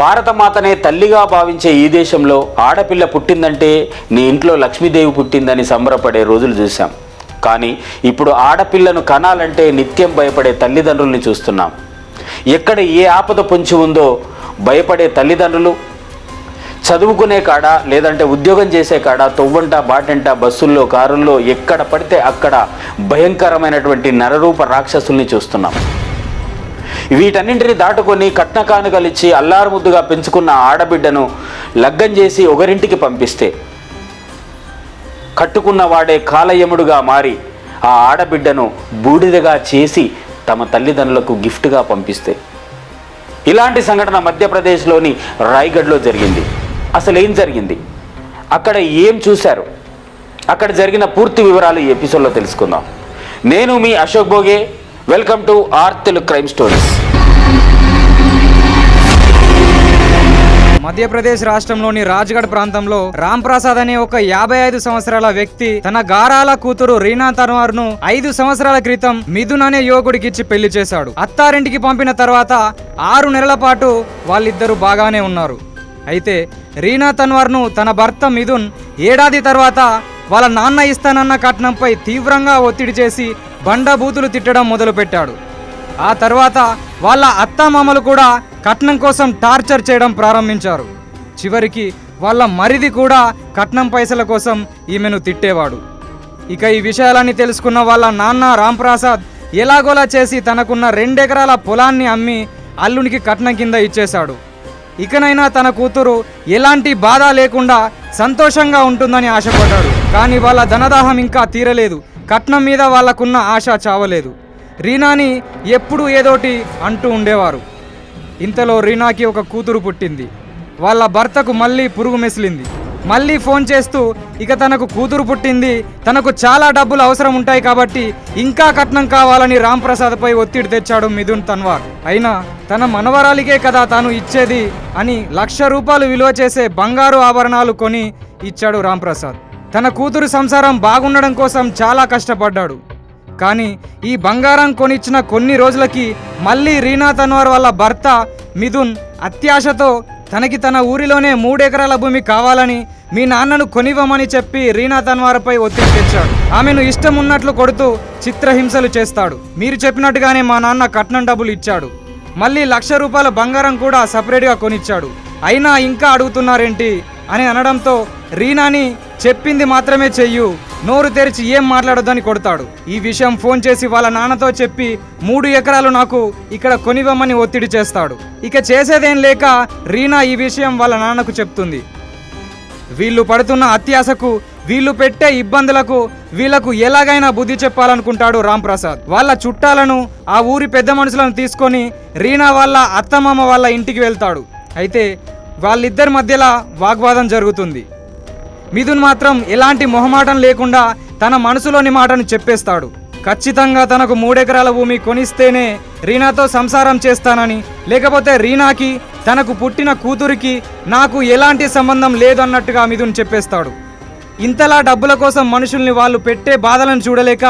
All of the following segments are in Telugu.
భారతమాతనే తల్లిగా భావించే ఈ దేశంలో ఆడపిల్ల పుట్టిందంటే నీ ఇంట్లో లక్ష్మీదేవి పుట్టిందని సంబరపడే రోజులు చూశాం. కానీ ఇప్పుడు ఆడపిల్లను కనాలంటే నిత్యం భయపడే తల్లిదండ్రుల్ని చూస్తున్నాం. ఎక్కడ ఏ ఆపద పొంచి ఉందో భయపడే తల్లిదండ్రులు. చదువుకునే కాడ లేదంటే ఉద్యోగం చేసే కాడ తొవ్వంట బాటంట బస్సుల్లో కారుల్లో ఎక్కడ పడితే అక్కడ భయంకరమైనటువంటి నరరూప రాక్షసుల్ని చూస్తున్నాం. వీటన్నింటిని దాటుకొని కట్న కానుకలిచ్చి అల్లారు ముద్దుగా పెంచుకున్న ఆడబిడ్డను లగ్గం చేసి ఒకరింటికి పంపిస్తే కట్టుకున్న వాడే కాలయముడుగా మారి ఆ ఆడబిడ్డను బూడిదగా చేసి తమ తల్లిదండ్రులకు గిఫ్ట్గా పంపిస్తే. ఇలాంటి సంఘటన మధ్యప్రదేశ్లోని రాయ్గఢ్లో జరిగింది. అసలు ఏం జరిగింది? అక్కడ ఏం చూశారు? అక్కడ జరిగిన పూర్తి వివరాలు ఈ ఎపిసోడ్లో తెలుసుకుందాం. నేను మీ Ashok Bhoge. Welcome to R Telugu crime stories. Madhya Pradesh రాష్ట్రంలోని రాజ్గఢ్ ప్రాంతంలో రామ్ ప్రసాద్ అనే ఒక యాభై ఐదు సంవత్సరాల వ్యక్తి తన గారాల కూతురు రీనా తన్వార్ను ఐదు సంవత్సరాల క్రితం మిథున్ అనే యువకుడికి ఇచ్చి పెళ్ళి చేశాడు. అత్తారింటికి పంపిన తర్వాత ఆరు నెలల పాటు వాళ్ళిద్దరూ బాగానే ఉన్నారు. అయితే రీనా తన్వార్ను తన భర్త మిథున్ ఏడాది తర్వాత వాళ్ళ నాన్న ఇస్తానన్న కట్నంపై తీవ్రంగా ఒత్తిడి చేసి బండబూతులు తిట్టడం మొదలుపెట్టాడు. ఆ తర్వాత వాళ్ళ అత్తామామలు కూడా కట్నం కోసం టార్చర్ చేయడం ప్రారంభించారు. చివరికి వాళ్ళ మరిది కూడా కట్నం పైసల కోసం ఈమెను తిట్టేవాడు. ఇక ఈ విషయాలన్నీ తెలుసుకున్న వాళ్ళ నాన్న రాంప్రసాద్ ఎలాగోలా చేసి తనకున్న రెండెకరాల పొలాన్ని అమ్మి అల్లునికి కట్నం కింద ఇచ్చేశాడు. ఇకనైనా తన కూతురు ఎలాంటి బాధ లేకుండా సంతోషంగా ఉంటుందని ఆశపడ్డాడు. కానీ వాళ్ళ ధనదాహం ఇంకా తీరలేదు. కట్నం మీద వాళ్ళకున్న ఆశ చావలేదు. రీనాని ఎప్పుడు ఏదోటి అంటూ ఉండేవారు. ఇంతలో రీనాకి ఒక కూతురు పుట్టింది. వాళ్ళ భర్తకు మళ్ళీ పురుగు మెసిలింది. మళ్ళీ ఫోన్ చేస్తూ ఇక తనకు కూతురు పుట్టింది తనకు చాలా డబ్బులు అవసరం ఉంటాయి కాబట్టి ఇంకా కట్నం కావాలని రాంప్రసాద్పై ఒత్తిడి తెచ్చాడు మిథున్ తన్వార్. అయినా తన మనవరాలికే కదా తాను ఇచ్చేది అని లక్ష రూపాయలు విలువ చేసే బంగారు ఆభరణాలు కొని ఇచ్చాడు రాంప్రసాద్. తన కూతురు సంసారం బాగుండడం కోసం చాలా కష్టపడ్డాడు. కానీ ఈ బంగారం కొనిచ్చిన కొన్ని రోజులకి మళ్ళీ రీనా తన్వార్ వాళ్ళ భర్త మిథున్ అత్యాశతో తనకి తన ఊరిలోనే మూడెకరాల భూమి కావాలని మీ నాన్నను కొనివ్వమని చెప్పి రీనా తన్వార్పై ఒత్తిడి తెచ్చాడు. ఆమెను ఇష్టం ఉన్నట్లు కొడుతూ చిత్రహింసలు చేస్తాడు. మీరు చెప్పినట్టుగానే మా నాన్న కట్నం డబ్బులు ఇచ్చాడు. మళ్ళీ లక్ష రూపాయల బంగారం కూడా సపరేట్గా కొనిచ్చాడు. అయినా ఇంకా అడుగుతున్నారేంటి? అని అనడంతో రీనాని చెప్పింది మాత్రమే చెయ్యు. నోరు తెరిచి ఏం మాట్లాడొద్దని కొడతాడు. ఈ విషయం ఫోన్ చేసి వాళ్ళ నాన్నతో చెప్పి మూడు ఎకరాలు నాకు ఇక్కడ కొనివ్వమని ఒత్తిడి చేస్తాడు. ఇక చేసేదేం లేక రీనా ఈ విషయం వాళ్ళ నాన్నకు చెప్తుంది. వీళ్ళు పడుతున్న అత్యాశకు వీళ్ళు పెట్టే ఇబ్బందులకు వీళ్ళకు ఎలాగైనా బుద్ధి చెప్పాలనుకుంటాడు రాంప్రసాద్. వాళ్ళ చుట్టాలను ఆ ఊరి పెద్ద మనుషులను తీసుకొని రీనా వాళ్ళ అత్తమామ వాళ్ళ ఇంటికి వెళ్తాడు. అయితే వాళ్ళిద్దరి మధ్యలో వాగ్వాదం జరుగుతుంది. మిథున్ మాత్రం ఎలాంటి మొహమాటం లేకుండా తన మనసులోని మాటను చెప్పేస్తాడు. ఖచ్చితంగా తనకు మూడెకరాల భూమి కొనిస్తేనే రీనాతో సంసారం చేస్తానని లేకపోతే రీనాకి తనకు పుట్టిన కూతురికి నాకు ఎలాంటి సంబంధం లేదన్నట్టుగా మిథున్ చెప్పేస్తాడు. ఇంతలా డబ్బుల కోసం మనుషుల్ని వాళ్ళు పెట్టే బాధలను చూడలేక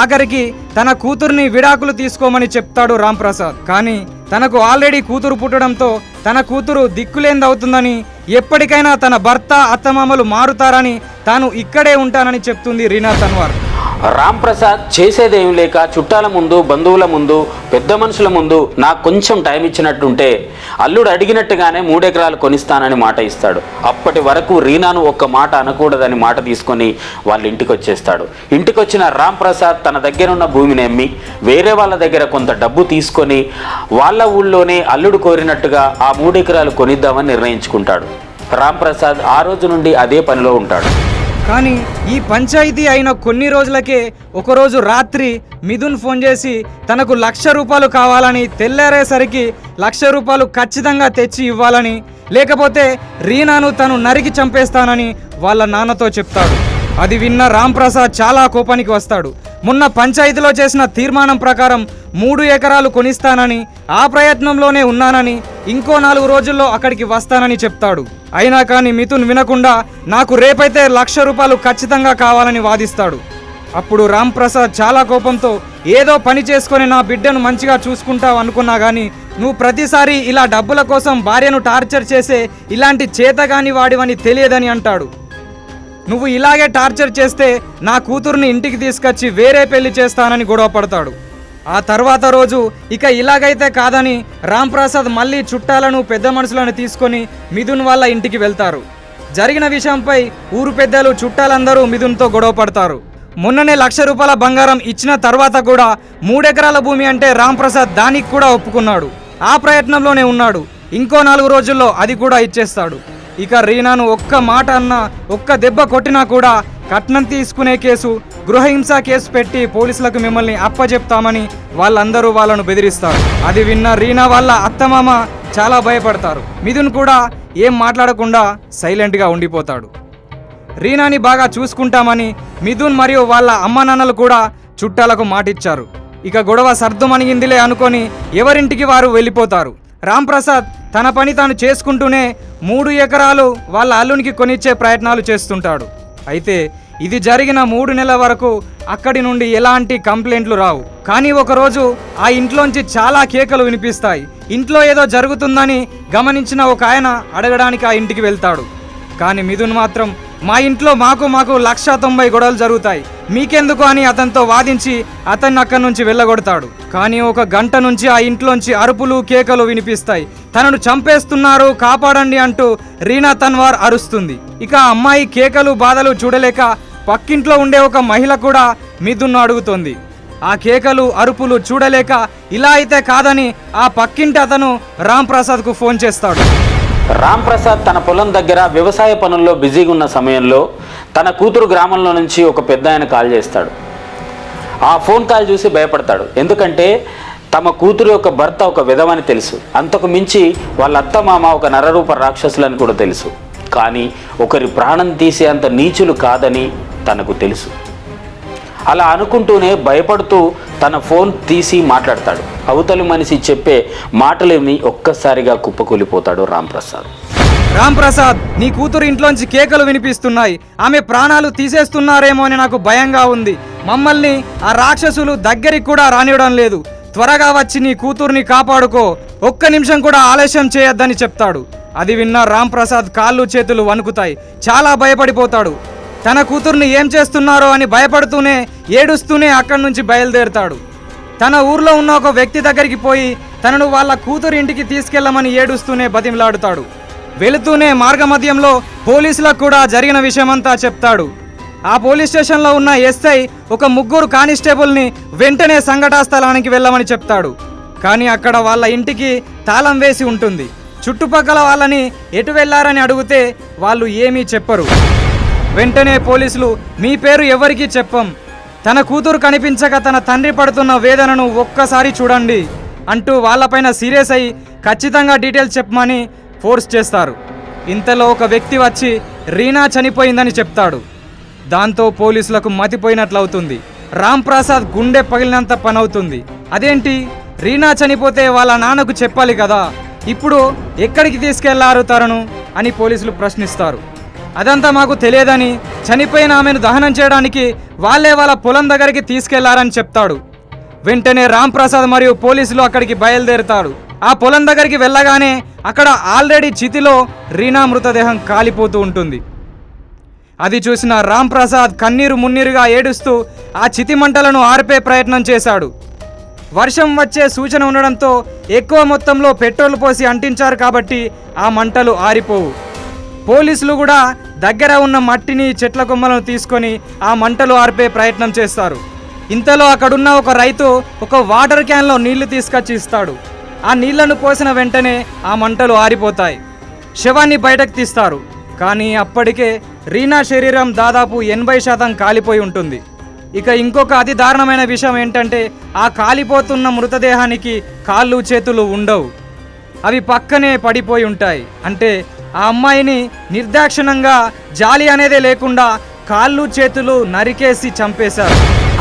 ఆఖరికి తన కూతుర్ని విడాకులు తీసుకోమని చెప్తాడు రాంప్రసాద్. కానీ తనకు ఆల్రెడీ కూతురు పుట్టడంతో తన కూతురు దిక్కులేందవుతుందని ఎప్పటికైనా తన భర్త అత్తమామలు మారుతారని తాను ఇక్కడే ఉంటానని చెప్తుంది రీనా తన్వార్. రామ్ ప్రసాద్ చేసేదేం లేక చుట్టాల ముందు బంధువుల ముందు పెద్ద మనుషుల ముందు నాకు కొంచెం టైం ఇచ్చినట్టుంటే అల్లుడు అడిగినట్టుగానే మూడెకరాలు కొనిస్తానని మాట ఇస్తాడు. అప్పటి వరకు రీనాను ఒక్క మాట అనకూడదని మాట తీసుకొని వాళ్ళ ఇంటికి వచ్చేస్తాడు. ఇంటికి వచ్చిన రామ్ ప్రసాద్ తన దగ్గరున్న భూమిని అమ్మి వేరే వాళ్ళ దగ్గర కొంత డబ్బు తీసుకొని వాళ్ళ ఊళ్ళోనే అల్లుడు కోరినట్టుగా ఆ మూడెకరాలు కొనిద్దామని నిర్ణయించుకుంటాడు. రామ్ ప్రసాద్ ఆ రోజు నుండి అదే పనిలో ఉంటాడు. కానీ ఈ పంచాయతీ అయిన కొన్ని రోజులకే ఒకరోజు రాత్రి మిథున్ ఫోన్ చేసి తనకు లక్ష రూపాయలు కావాలని తెల్లారేసరికి లక్ష రూపాయలు ఖచ్చితంగా తెచ్చి ఇవ్వాలని లేకపోతే రీనాను తను నరికి చంపేస్తానని వాళ్ళ నాన్నతో చెప్తాడు. అది విన్న రాంప్రసాద్ చాలా కోపానికి వస్తాడు. మొన్న పంచాయతీలో చేసిన తీర్మానం ప్రకారం మూడు ఎకరాలు కొనిస్తానని ఆ ప్రయత్నంలోనే ఉన్నానని ఇంకో నాలుగు రోజుల్లో అక్కడికి వస్తానని చెప్తాడు. అయినా కానీ మిథున్ వినకుండా నాకు రేపైతే లక్ష రూపాయలు ఖచ్చితంగా కావాలని వాదిస్తాడు. అప్పుడు రామ్ ప్రసాద్ చాలా కోపంతో ఏదో పని చేసుకొని నా బిడ్డను మంచిగా చూసుకుంటావు అనుకున్నా కానీ నువ్వు ప్రతిసారి ఇలా డబ్బుల కోసం భార్యను టార్చర్ చేసే ఇలాంటి చేతగాని వాడివని తెలియదని అంటాడు. నువ్వు ఇలాగే టార్చర్ చేస్తే నా కూతుర్ని ఇంటికి తీసుకొచ్చి వేరే పెళ్ళి చేస్తానని గొడవ పడతాడు. ఆ తర్వాత రోజు ఇక ఇలాగైతే కాదని రాంప్రసాద్ మళ్ళీ చుట్టాలను పెద్ద మనుషులను తీసుకొని మిథున్ వాళ్ళ ఇంటికి వెళ్తారు. జరిగిన విషయంపై ఊరు పెద్దలు చుట్టాలందరూ మిథున్తో గొడవ పడతారు. మొన్ననే లక్ష రూపాయల బంగారం ఇచ్చిన తర్వాత కూడా మూడెకరాల భూమి అంటే రాంప్రసాద్ దానికి కూడా ఒప్పుకున్నాడు. ఆ ప్రయత్నంలోనే ఉన్నాడు. ఇంకో నాలుగు రోజుల్లో అది కూడా ఇచ్చేస్తాడు. ఇక రీనాను ఒక్క మాట అన్న ఒక్క దెబ్బ కొట్టినా కూడా కట్నం తీసుకునే కేసు గృహహింస కేసు పెట్టి పోలీసులకు మిమ్మల్ని అప్పచెప్తామని వాళ్ళందరూ వాళ్ళను బెదిరిస్తారు. అది విన్న రీనా వాళ్ళ అత్తమామ చాలా భయపడతారు. మిథున్ కూడా ఏం మాట్లాడకుండా సైలెంట్గా ఉండిపోతాడు. రీనాని బాగా చూసుకుంటామని మిథున్ మరియు వాళ్ళ అమ్మ నాన్నలు కూడా చుట్టాలకు మాటిచ్చారు. ఇక గొడవ సర్దుమణిగిందిలే అనుకొని ఎవరింటికి వారు వెళ్ళిపోతారు. రాంప్రసాద్ తన పని తాను చేసుకుంటూనే మూడు ఎకరాలు వాళ్ళ అల్లునికి కొనిచ్చే ప్రయత్నాలు చేస్తుంటాడు. అయితే ఇది జరిగిన మూడు నెలల వరకు అక్కడి నుండి ఎలాంటి కంప్లైంట్లు రావు. కానీ ఒకరోజు ఆ ఇంట్లోంచి చాలా కేకలు వినిపిస్తాయి. ఇంట్లో ఏదో జరుగుతుందని గమనించిన ఒక ఆయన అడగడానికి ఆ ఇంటికి వెళ్తాడు. కానీ మిథున్ మాత్రం మా ఇంట్లో మాకు మాకు లక్ష తొంభై గొడవలు జరుగుతాయి. మీకెందుకు అని అతనితో వాదించి అతన్ని అక్కడి నుంచి వెళ్ళగొడతాడు. కానీ ఒక గంట నుంచి ఆ ఇంట్లోంచి అరుపులు కేకలు వినిపిస్తాయి. తనను చంపేస్తున్నారు కాపాడండి అంటూ రీనా తన్వార్ అరుస్తుంది. ఇక అమ్మాయి కేకలు బాధలు చూడలేక పక్కింట్లో ఉండే ఒక మహిళ కూడా మిథున్ను అడుగుతోంది. ఆ కేకలు అరుపులు చూడలేక ఇలా అయితే కాదని ఆ పక్కింటి అతను రామ్ ప్రసాద్కు ఫోన్ చేస్తాడు. రామ్ ప్రసాద్ తన పొలం దగ్గర వ్యవసాయ పనుల్లో బిజీగా ఉన్న సమయంలో తన కూతురు గ్రామంలో నుంచి ఒక పెద్ద ఆయన కాల్ చేస్తాడు. ఆ ఫోన్ కాల్ చూసి భయపడతాడు. ఎందుకంటే తమ కూతురు యొక్క భర్త ఒక విధమని తెలుసు. అంతకు మించి వాళ్ళ అత్త మామ ఒక నరరూప రాక్షసులని కూడా తెలుసు. కానీ ఒకరి ప్రాణం తీసే అంత నీచులు కాదని తనకు తెలుసు. అలా అనుకుంటూనే భయపడుతూ తన ఫోన్ తీసి మాట్లాడతాడు. అవతలి మనిషి చెప్పే మాటలేమి ఒక్కసారిగా కుప్పకూలిపోతాడు రాంప్రసాద్. రాంప్రసాద్ నీ కూతురు ఇంట్లోంచి కేకలు వినిపిస్తున్నాయి. ఆమె ప్రాణాలు తీసేస్తున్నారేమో అని నాకు భయంగా ఉంది. మమ్మల్ని ఆ రాక్షసులు దగ్గరికి కూడా రానివ్వడం లేదు. త్వరగా వచ్చి నీ కూతుర్ని కాపాడుకో. ఒక్క నిమిషం కూడా ఆలస్యం చేయొద్దని చెప్తాడు. అది విన్న రాంప్రసాద్ కాళ్ళు చేతులు వణుకుతాయి. చాలా భయపడిపోతాడు. తన కూతుర్ని ఏం చేస్తున్నారో అని భయపడుతూనే ఏడుస్తూనే అక్కడి నుంచి బయలుదేరుతాడు. తన ఊర్లో ఉన్న ఒక వ్యక్తి దగ్గరికి పోయి తనను వాళ్ళ కూతురు ఇంటికి తీసుకెళ్ళమని ఏడుస్తూనే బతిమలాడుతాడు. వెళుతూనే మార్గమధ్యంలో పోలీసులకు కూడా జరిగిన విషయమంతా చెప్తాడు. ఆ పోలీస్ స్టేషన్లో ఉన్న ఎస్ఐ ఒక ముగ్గురు కానిస్టేబుల్ని వెంటనే సంఘటనా స్థలానికి వెళ్ళమని చెప్తాడు. కానీ అక్కడ వాళ్ళ ఇంటికి తాళం వేసి ఉంటుంది. చుట్టుపక్కల వాళ్ళని ఎటు వెళ్ళారని అడిగితే వాళ్ళు ఏమీ చెప్పరు. వెంటనే పోలీసులు మీ పేరు ఎవరికీ చెప్పం. తన కూతురు కనిపించక తన తండ్రి పడుతున్న వేదనను ఒక్కసారి చూడండి అంటూ వాళ్ళపైన సీరియస్ అయి ఖచ్చితంగా డీటెయిల్స్ చెప్పమని ఫోర్స్ చేస్తారు. ఇంతలో ఒక వ్యక్తి వచ్చి రీనా చనిపోయిందని చెప్తాడు. దాంతో పోలీసులకు మతిపోయినట్లవుతుంది. రామ్ ప్రసాద్ గుండె పగిలినంత పనవుతుంది. అదేంటి? రీనా చనిపోతే వాళ్ళ నాన్నకు చెప్పాలి కదా. ఇప్పుడు ఎక్కడికి తీసుకెళ్ళారు తరను అని పోలీసులు ప్రశ్నిస్తారు. అదంతా మాకు తెలియదని చనిపోయిన ఆమెను దహనం చేయడానికి వాళ్ళే వాళ్ళ పొలం దగ్గరికి తీసుకెళ్ళారని చెప్తాడు. వెంటనే రాంప్రసాద్ మరియు పోలీసులు అక్కడికి బయలుదేరుతాడు ఆ పొలం దగ్గరికి వెళ్ళగానే అక్కడ ఆల్రెడీ చితిలో రీనా మృతదేహం కాలిపోతూ ఉంటుంది. అది చూసిన రాంప్రసాద్ కన్నీరు మున్నీరుగా ఏడుస్తూ ఆ చితి మంటలను ఆర్పే ప్రయత్నం చేశాడు. వర్షం వచ్చే సూచన ఉండడంతో ఎక్కువ మొత్తంలో పెట్రోల్ పోసి అంటించారు కాబట్టి ఆ మంటలు ఆరిపోవు. పోలీసులు కూడా దగ్గర ఉన్న మట్టిని చెట్ల కొమ్మలను తీసుకొని ఆ మంటలు ఆర్పే ప్రయత్నం చేస్తారు. ఇంతలో అక్కడున్న ఒక రైతు ఒక వాటర్ క్యాన్లో నీళ్ళు తీసుకొచ్చి ఇస్తాడు. ఆ నీళ్ళను పోసిన వెంటనే ఆ మంటలు ఆరిపోతాయి. శవాన్ని బయటకు తీస్తారు. కానీ అప్పటికే రీనా శరీరం దాదాపు ఎనభై శాతం కాలిపోయి ఉంటుంది. ఇక ఇంకొక అతి దారుణమైన విషయం ఏంటంటే ఆ కాలిపోతున్న మృతదేహానికి కాళ్ళు చేతులు ఉండవు. అవి పక్కనే పడిపోయి ఉంటాయి. అంటే ఆ అమ్మాయిని నిర్దాక్షిణంగా జాలి అనేదే లేకుండా కాళ్ళు చేతులు నరికేసి చంపేశారు.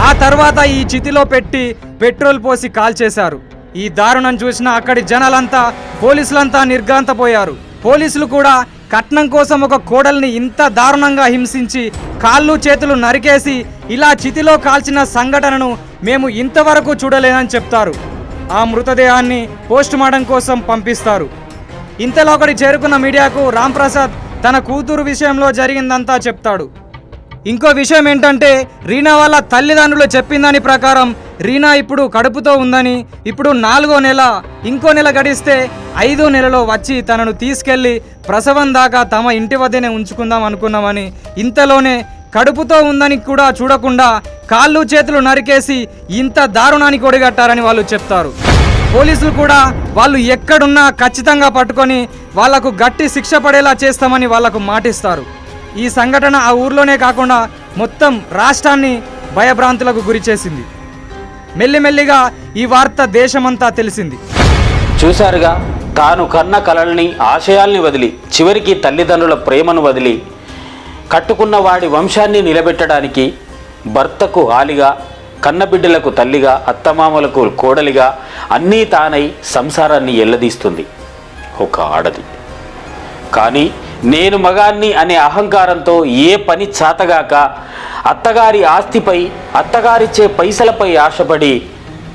ఆ తర్వాత ఈ చితిలో పెట్టి పెట్రోల్ పోసి కాల్చేశారు. ఈ దారుణం చూసిన అక్కడి జనాలంతా పోలీసులంతా నిర్గాంతపోయారు పోలీసులు కూడా కట్నం కోసం ఒక కోడల్ని ఇంత దారుణంగా హింసించి కాళ్ళు చేతులు నరికేసి ఇలా చితిలో కాల్చిన సంఘటనను మేము ఇంతవరకు చూడలేదని చెప్తారు. ఆ మృతదేహాన్ని పోస్టుమార్టం కోసం పంపిస్తారు. ఇంతలో ఒకటి చేరుకున్న మీడియాకు రాంప్రసాద్ తన కూతురు విషయంలో జరిగిందంతా చెప్తాడు. ఇంకో విషయం ఏంటంటే రీనా వాళ్ళ తల్లిదండ్రులు చెప్పిందని ప్రకారం రీనా ఇప్పుడు కడుపుతో ఉందని ఇప్పుడు నాలుగో నెల ఇంకో నెల గడిస్తే ఐదో నెలలో వచ్చి తనను తీసుకెళ్ళి ప్రసవం దాకా తమ ఇంటి వద్దనే ఉంచుకుందాం అనుకున్నామని ఇంతలోనే కడుపుతో ఉందని కూడా చూడకుండా కాళ్ళు చేతులు నరికేసి ఇంత దారుణానికి ఒడిగట్టారని వాళ్ళు చెప్తారు. పోలీసులు కూడా వాళ్ళు ఎక్కడున్నా ఖచ్చితంగా పట్టుకొని వాళ్ళకు గట్టి శిక్ష పడేలా చేస్తామని వాళ్ళకు మాటిస్తారు. ఈ సంఘటన ఆ ఊర్లోనే కాకుండా మొత్తం రాష్ట్రాన్ని భయభ్రాంతులకు గురిచేసింది మెల్లిమెల్లిగా ఈ వార్త దేశమంతా తెలిసింది. చూశారుగా తాను కన్న కలల్ని ఆశయాల్ని వదిలి చివరికి తల్లిదండ్రుల ప్రేమను వదిలి కట్టుకున్న వాడి వంశాన్ని నిలబెట్టడానికి భర్తకు హాలిగా కన్నబిడ్డలకు తల్లిగా అత్తమామలకు కోడలిగా అన్నీ తానై సంసారాన్ని ఎల్లదీస్తుంది. ఒక ఆడది. కానీ నేను మగాన్ని అనే అహంకారంతో ఏ పని చాతగాక అత్తగారి ఆస్తిపై అత్తగారిచ్చే పైసలపై ఆశపడి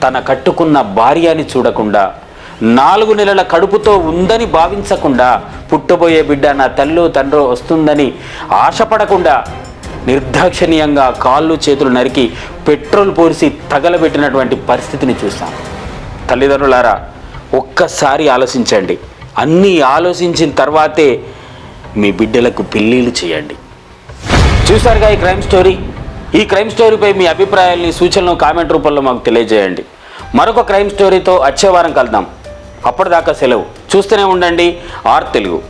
తన కట్టుకున్న భార్యని చూడకుండా నాలుగు నెలల కడుపుతో ఉందని భావించకుండా పుట్టబోయే బిడ్డ నా తల్లో తండ్రో వస్తుందని ఆశపడకుండా నిర్దాక్షణీయంగా కాళ్ళు చేతులు నరికి పెట్రోల్ పోసి తగలబెట్టినటువంటి పరిస్థితిని చూస్తాం తల్లిదండ్రులారా ఒక్కసారి ఆలోచించండి. అన్నీ ఆలోచించిన తర్వాతే మీ బిడ్డలకు పెళ్ళిళ్ళు చేయండి. చూసారుగా ఈ క్రైమ్ స్టోరీ? ఈ క్రైమ్ స్టోరీపై మీ అభిప్రాయాల్ని సూచనలు కామెంట్ రూపంలో మాకు తెలియజేయండి. మరొక క్రైమ్ స్టోరీతో వచ్చే వారం కలుద్దాం. అప్పటిదాకా సెలవు. చూస్తూనే ఉండండి ఆర్ తెలుగు.